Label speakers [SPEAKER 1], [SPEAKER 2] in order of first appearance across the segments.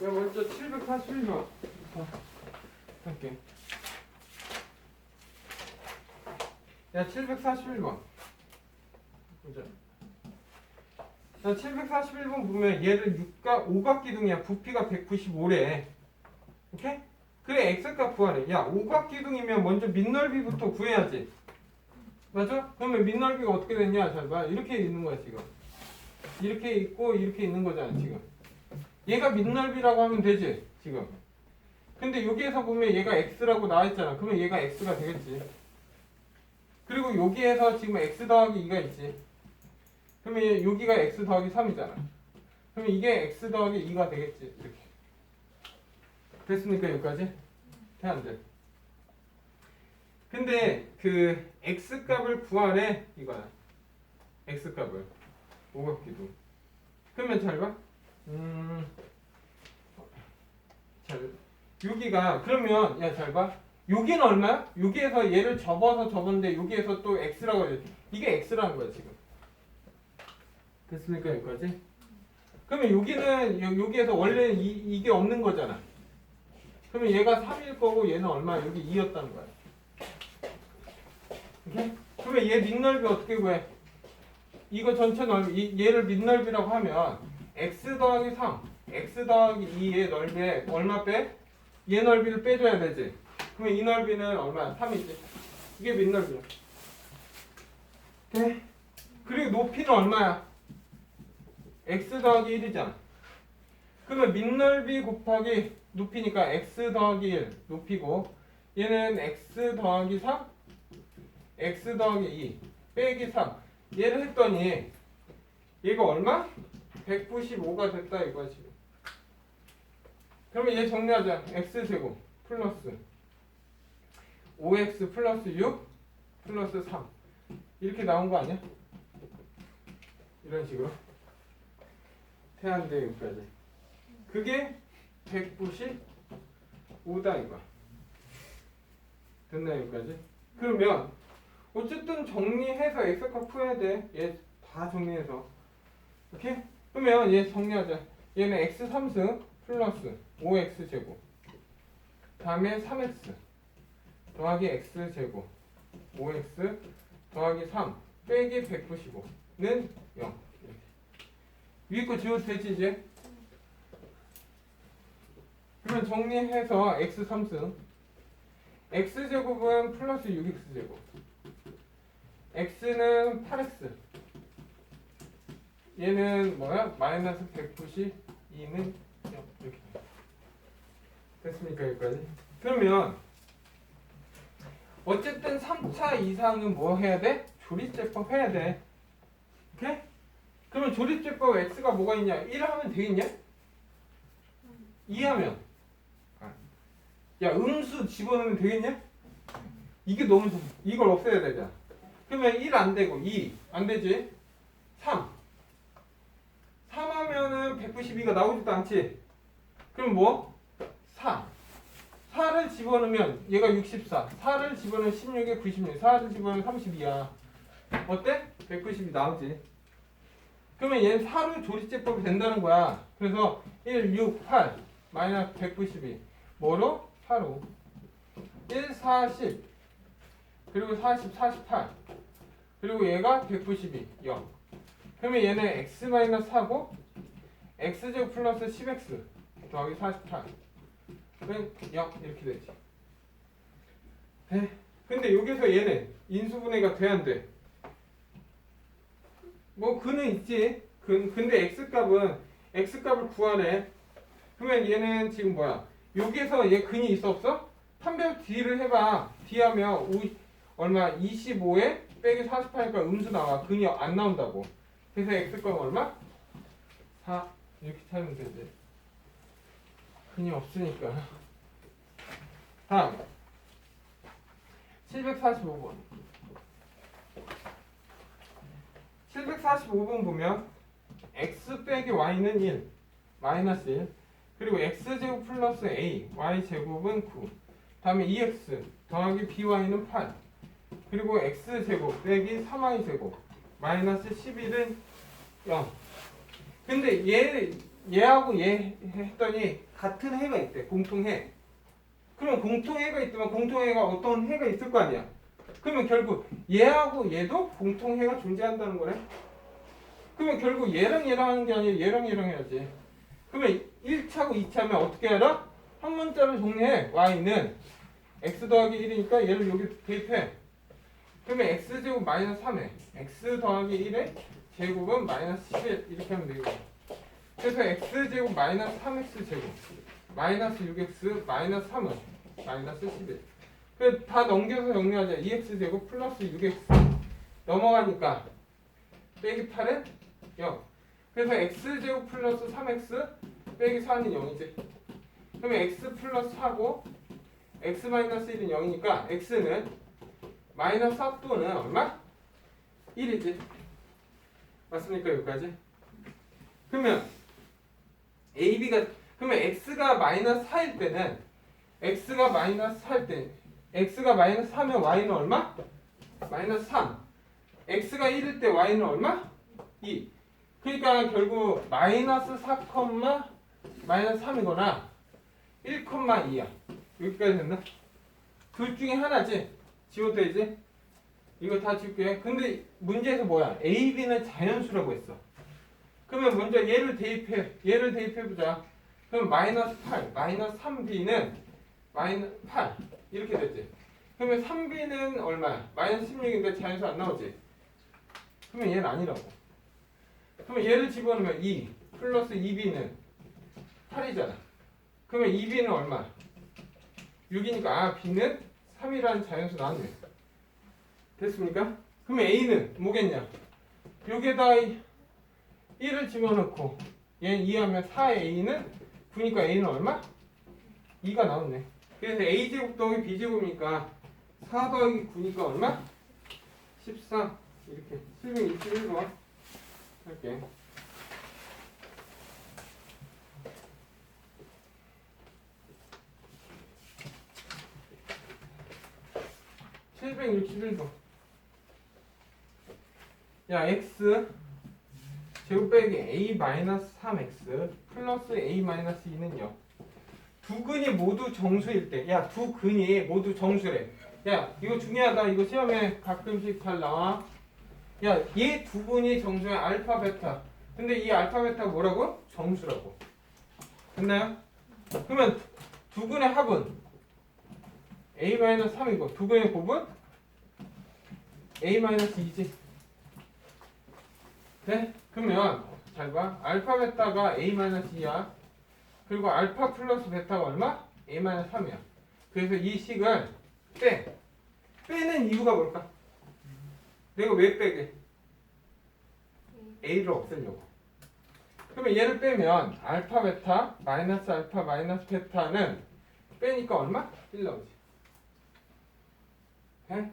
[SPEAKER 1] 야 먼저 741번 할게. 야 741번 보자. 자 741번 보면 얘를 6각 5각 기둥이야. 부피가 195래. 오케이? 그래 x값 구하래. 야 5각 기둥이면 먼저 밑넓이부터 구해야지. 맞아? 그러면 밑넓이가 어떻게 됐냐? 잘 봐. 이렇게 있는 거야 지금. 이렇게 있고 이렇게 있는 거잖아 지금 얘가 밑넓이라고 하면 되지 지금. 근데 여기에서 보면 얘가 x라고 나와있잖아. 그러면 얘가 x가 되겠지. 그리고 여기에서 지금 x 더하기 2가 있지. 그러면 얘- 여기가 x 더하기 3이잖아. 그러면 이게 x 더하기 2가 되겠지 이렇게. 됐습니까 여기까지? 돼안돼. 근데 그 x 값을 구하래 이거야. x 값을. 오각기도. 그러면 잘 봐. 음, 잘 여기가 그러면 야 잘 봐. 여기는 얼마야? 여기에서 얘를 접어서 접었는데 여기에서 또 x라고 해야 돼. 이게 x라는 거야 지금. 됐습니까 여기까지? 그러면 여기는 여- 여기에서 원래 이, 이게 없는 거잖아. 그러면 얘가 3일 거고 얘는 얼마? 여기 2였다는 거야. 오케이? 그러면 얘 밑넓이 어떻게 구해? 이거 전체 넓이 이- 얘를 밑넓이라고 하면 x 더하기 3 x 더하기 2의 넓이에 얼마 빼? 얘 넓이를 빼줘야 되지 그러면 이 넓이는 얼마야? 3이지 이게 밑넓이야 네? 그리고 높이는 얼마야? x 더하기 1이잖아 그러면 밑넓이 곱하기 높이니까 x 더하기 1 높이고 얘는 x 더하기 3 x 더하기 2 빼기 3 얘를 했더니 얘가 얼마? 195가 됐다 이거야 지금 그러면 얘 정리하자 x제곱 플러스 5x 플러스 6 플러스 3 이렇게 나온 거 아니야? 이런 식으로 태안대 여기까지 그게 195다 이거야 됐나 여기까지? 그러면 어쨌든 정리해서 x값 풀어야 돼. 얘 다 정리해서. 오케이? 그러면 얘 정리하자. 얘는 x 3승 플러스 5x 제곱. 다음에 3x 더하기 x 제곱 5x 더하기 3 빼기 195는 0. 위에 거 지워도 되지 이제? 그러면 정리해서 x 3승 x 제곱은 플러스 6x 제곱 x는 8x 얘는 뭐야? 마이너스 192는 0 이렇게 돼. 됐습니까 여기까지? 그러면 어쨌든 3차 이상은 뭐 해야 돼? 조립제법 해야 돼 오케이? 그러면 조립제법 x가 뭐가 있냐? 1 하면 되겠냐? 2 하면 아. 야 음수 집어넣으면 되겠냐? 이게 너무 좋 이걸 없애야 되잖아 그러면 1 안 되고 2 안 되지? 3 3 하면은 192가 나오지도 않지? 그럼 뭐? 4 4를 집어넣으면 얘가 64 4를 집어넣으면 16에 96 4를 집어넣으면 32야. 어때? 192 나오지. 그러면 얘는 4로 조립제법이 된다는 거야. 그래서 1, 6, 8 마이너스 192 뭐로? 4로. 1, 4, 10 그리고 40, 48 그리고 얘가 192 0 그러면 얘는 x-4고 x제곱 플러스 10x 더하기 48은0 이렇게 되지. 네. 근데 여기서 얘는 인수분해가 돼 안 돼? 뭐 그는 있지. 근, 근데 x값은 x값을 구하래 그러면 얘는 지금 뭐야? 여기에서 얘 근이 있어 없어? 판별 D를 해봐. D 하면 5, 얼마? 25에 빼기 48이니까 음수 나와. 근이 안 나온다고. 그래서 x값 얼마? 4 이렇게 찾으면 되지. 근이 없으니까. 다음 745번. 745번 보면 x 빼기 y는 1 마이너스 1 그리고 x제곱 플러스 a y제곱은 9 다음에 2x 더하기 by는 8 그리고 x제곱 빼기 3y제곱 마이너스 11은 0 근데 얘 얘하고 얘 했더니 같은 해가 있대. 공통해. 그럼 공통해가 있다면 공통해가 어떤 해가 있을 거 아니야. 그러면 결국 얘하고 얘도 공통해가 존재한다는 거네. 그러면 결국 얘랑 얘랑 하는 게 아니라 얘랑 얘랑 해야지. 그러면 1차고 2차면 어떻게 알아? 한 문자를 정리해. y는 x 더하기 1이니까 얘를 여기 대입해. 그러면 x제곱 마이너스 3에 x 더하기 1에 제곱은 마이너스 11 이렇게 하면 되겠네. 그래서 x제곱 마이너스 3x 제곱. 마이너스 6x 마이너스 3은 마이너스 11 그다 넘겨서 정리하자. 2x 제곱 플러스 6x 넘어가니까 빼기 8은 0 그래서 x제곱 플러스 3x 빼기 4는 0이지. 그러면 x 플러스 4고 x 마이너스 1은 0이니까 x는 마이너스 4 또는 얼마? 1이지 맞습니까 여기까지? 그러면 AB가 그러면 x가 마이너스 4일 때는 x가 마이너스 4일 때 x가 마이너스 4면 y는 얼마? 마이너스 3 x가 1일 때 y는 얼마? 2 그러니까 결국 마이너스 4, 마이너스 3이거나 1,2야 여기까지 됐나? 둘 중에 하나지 지워도 되지 이거 다 지울게. 근데 문제에서 뭐야? A, B는 자연수라고 했어. 그러면 먼저 얘를 대입해. 얘를 대입해보자. 그럼 마이너스 8 마이너스 3B는 마이너스 8 이렇게 됐지. 그러면 3B는 얼마야? 마이너스 16인데 자연수 안 나오지? 그러면 얘는 아니라고. 그러면 얘를 집어넣으면 2 플러스 2B는 8이잖아. 그러면 2B는 얼마? 6이니까 아 B는 3이라는 자연수 나왔네 됐습니까? 그러면 A는 뭐겠냐 여기에다 1을 집어넣고 얘는 2하면 4A는 9니까 A는 얼마? 2가 나오네 그래서 A제곱 더하기 B제곱이니까 4 더하기 9니까 얼마? 13 이렇게 721번 할게 (761번) 야 x 제곱 빼기 a 마이너스 3x 플러스 a 마이너스 2는요. 두 근이 모두 정수일 때, 야 두 근이 모두 정수래. 야 이거 중요하다. 이거 시험에 가끔씩 잘 나와. 야 얘두 근이 정수의 알파 베타. 근데 이 알파 베타가 뭐라고? 정수라고. 됐나요? 그러면 두 근의 합은 a 마이너스 3이고 두 근의 곱은 a 마이너스 2지. 네? 그러면 잘 봐. 알파 베타가 a-2야. 그리고 알파 플러스 베타가 얼마? a-3이야. 그래서 이 식을 빼. 빼는 이유가 뭘까? 내가 왜 빼게? a를 없애려고. 그러면 얘를 빼면 알파 베타 마이너스 알파 마이너스 베타는 빼니까 얼마? 1 나오지. 네?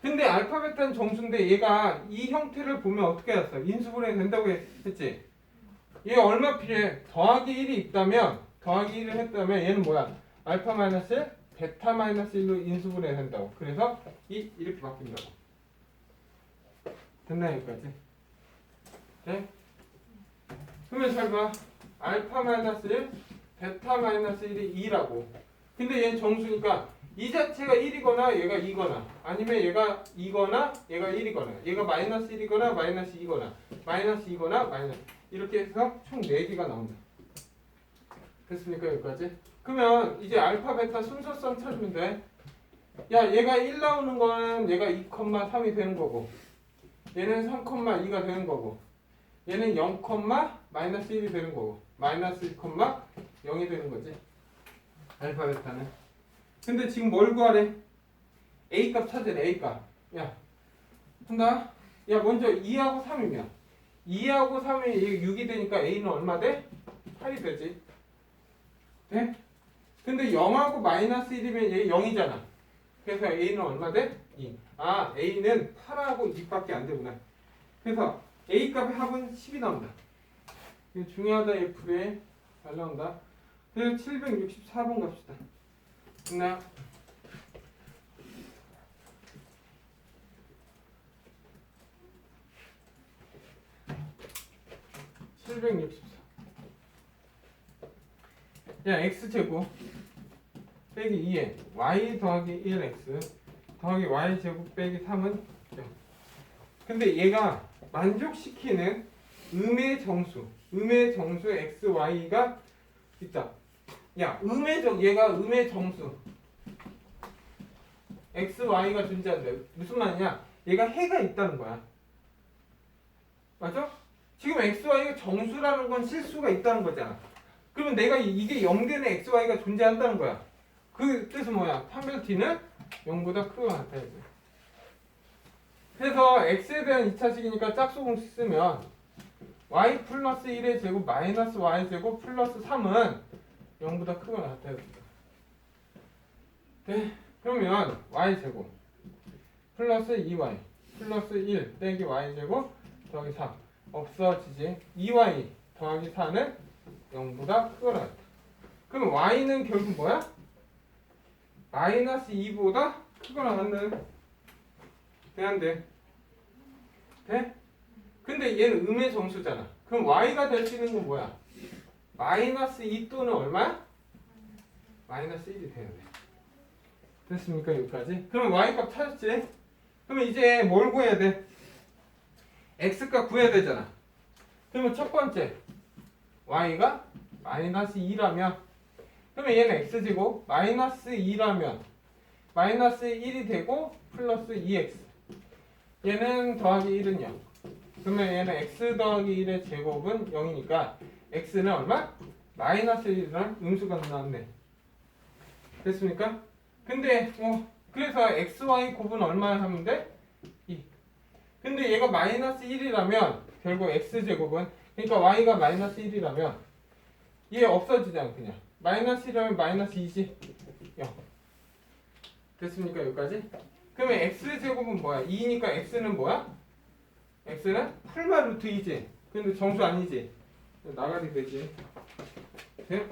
[SPEAKER 1] 근데 알파 베타는 정수인데 얘가 이 형태를 보면 어떻게 했어? 인수분해 된다고 했지? 얘 얼마 필요해? 더하기 1이 있다면 더하기 1을 했다면 얘는 뭐야? 알파 마이너스 1, 베타 마이너스 1로 인수분해 된다고 그래서 이 이렇게 바뀐다고 됐나 여기까지? 네? 그러면 잘 봐. 알파 마이너스 1, 베타 마이너스 1이 2라고 근데 얘는 정수니까 이 자체가 1이거나 얘가 2거나 아니면 얘가 2거나 얘가 1이거나 얘가 마이너스 1이거나 마이너스 2거나 마이너스 2거나 마이너스 이렇게 해서 총 4개가 나온다 됐습니까 여기까지? 그러면 이제 알파 베타 순서성 찾으면 돼. 야 얘가 1 나오는 거는 얘가 2,3이 되는 거고 얘는 3,2가 되는 거고 얘는 0, 마이너스 1이 되는 거고 마이너스 1, 0이 되는 거지 알파 베타는 근데 지금 뭘 구하래? A 값 찾으래 A 값. 야, 한다. 야 먼저 2하고 3이면 2하고 3이 6이 되니까 A는 얼마 돼? 8이 되지. 네? 근데 0하고 마이너스 1이면 얘 0이잖아. 그래서 A는 얼마 돼? 2. 아 A는 8하고 2밖에 안 되구나. 그래서 A 값의 합은 10이 나온다. 중요하다 F에 잘 나온다. 그래서 764번 갑시다. 됐나요? x제곱 빼기 2에 y 더하기 1x 더하기 y제곱 빼기 3은 0 근데 얘가 만족시키는 음의 정수 음의 정수 x, y가 있다 야 음의 정 얘가 음의 정수 x, y가 존재한다 무슨 말이냐 얘가 해가 있다는 거야 맞아? 지금 x, y가 정수라는 건 실수가 있다는 거잖아 그러면 내가 이- 이게 0되는 x, y가 존재한다는 거야 그 뜻은 뭐야? 판별 t는 0보다 크거나 같다 이거. 그래서 x에 대한 2차식이니까 짝수 공식 쓰면 y 플러스 1의 제곱 마이너스 y 제곱 플러스 3은 0보다 크거나 같아요. 네, 그러면 y 제곱 플러스 2y 플러스 1 빼기 y 제곱 더하기 3 없어지지 2y 더하기 4는 0보다 크거나 같다. 그럼 y는 결국 뭐야? 마이너스 2보다 크거나 같는 돼안돼? 돼? 근데 얘는 음의 정수잖아 그럼 y가 될 수 있는 건 뭐야? 마이너스 2 또는 얼마? 마이너스 1이 돼야 돼 됐습니까 여기까지? 그럼 y 값 찾았지? 그러면 이제 뭘 구해야 돼? x 값 구해야 되잖아 그러면 첫 번째 y가 마이너스 2라면 그러면 얘는 x제곱 마이너스 2라면 마이너스 1이 되고 플러스 2x 얘는 더하기 1은 0 그러면 얘는 x 더하기 1의 제곱은 0이니까 x는 얼마? 마이너스 1이라는 음수가 나왔네 됐습니까? 근데 뭐 그래서 xy 곱은 얼마 하면 돼? 2 근데 얘가 마이너스 1이라면 결국 x제곱은 그러니까 y가 마이너스 1이라면 얘 없어지잖아 그냥 마이너스 1이라면 마이너스 2지 0 됐습니까 여기까지? 그러면 x제곱은 뭐야? 2니까 x는 뭐야? x는 풀마 루트 2지 근데 정수 아니지 나가리 되지 돼?